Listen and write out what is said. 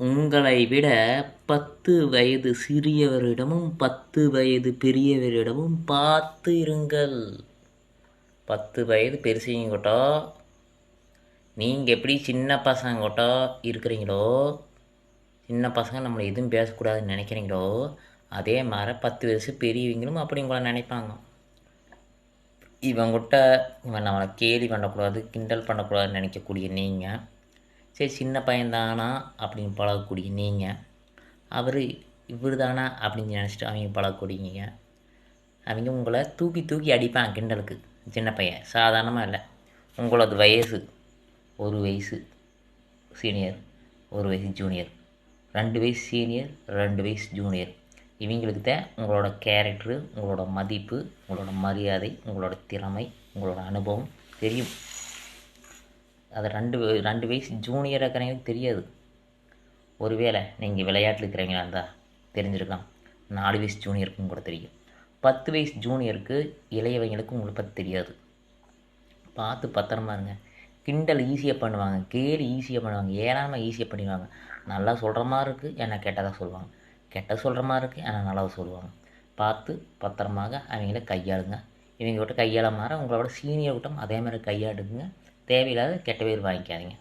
உங்களை விட பத்து வயது சிறியவரிடமும் பத்து வயது பெரியவரிடமும் பார்த்து இருங்கள். பத்து வயது பெருசுங்கட்டோ நீங்கள் எப்படி சின்ன பசங்கட்டோ இருக்கிறீங்களோ சின்ன பசங்க நம்மளை எதுவும் பேசக்கூடாதுன்னு நினைக்கிறீங்களோ அதே மாதிரி பத்து வயசு பெரியவங்களும் அப்படி உங்களை நினைப்பாங்க. இவங்கிட்ட இவன் நம்மளை கேலி பண்ணக்கூடாது கிண்டல் பண்ணக்கூடாதுன்னு நினைக்கக்கூடிய நீங்கள் சரி சின்ன பையன்தானா அப்படின்னு பழகக்கூடிய நீங்கள் அவர் இவர் தானா அப்படின்னு நினச்சிட்டு அவங்க பழகக்கூடியங்க அவங்க உங்களை தூக்கி தூக்கி அடிப்பாங்க கிண்டலுக்கு. சின்ன பையன். சாதாரணமாக இல்லை. உங்களது வயசு ஒரு வயசு சீனியர் ஒரு வயசு ஜூனியர் ரெண்டு வயசு சீனியர் ரெண்டு வயசு ஜூனியர் இவங்களுக்கு தான் உங்களோட கேரக்டரு உங்களோட மதிப்பு உங்களோட மரியாதை உங்களோட திறமை உங்களோட அனுபவம் தெரியும். அது ரெண்டு ரெண்டு வயசு ஜூனியர் இருக்கிறவங்களுக்கு தெரியாது. ஒருவேளை நீங்கள் விளையாட்டில் இருக்கிறவங்களா இருந்தால் தெரிஞ்சிருக்கலாம். நாலு வயசு ஜூனியருக்கும் கூட தெரியும். பத்து வயசு ஜூனியருக்கு இளையவங்களுக்கு உங்களுக்கு பற்றி தெரியாது. பார்த்து பத்திரமா இருங்க. கிண்டல் ஈஸியாக பண்ணுவாங்க. கேலி ஈஸியாக பண்ணுவாங்க. ஏறாமல் ஈஸியாக பண்ணிடுவாங்க. நல்லா சொல்கிற மாதிரி இருக்குது ஏன்னா கெட்டதாக சொல்லுவாங்க. கெட்ட சொல்கிற மாதிரி இருக்குது ஆனால் நல்லா சொல்லுவாங்க. பார்த்து பத்திரமாக அவங்கள கையாளுங்க. இவங்க விட்டு கையாள மாற உங்களோட சீனியர் கூட்டம் அதே மாதிரி கையாடுங்க தேவையில்லாத கெட்ட பேர் வாங்கிக்காதீங்க.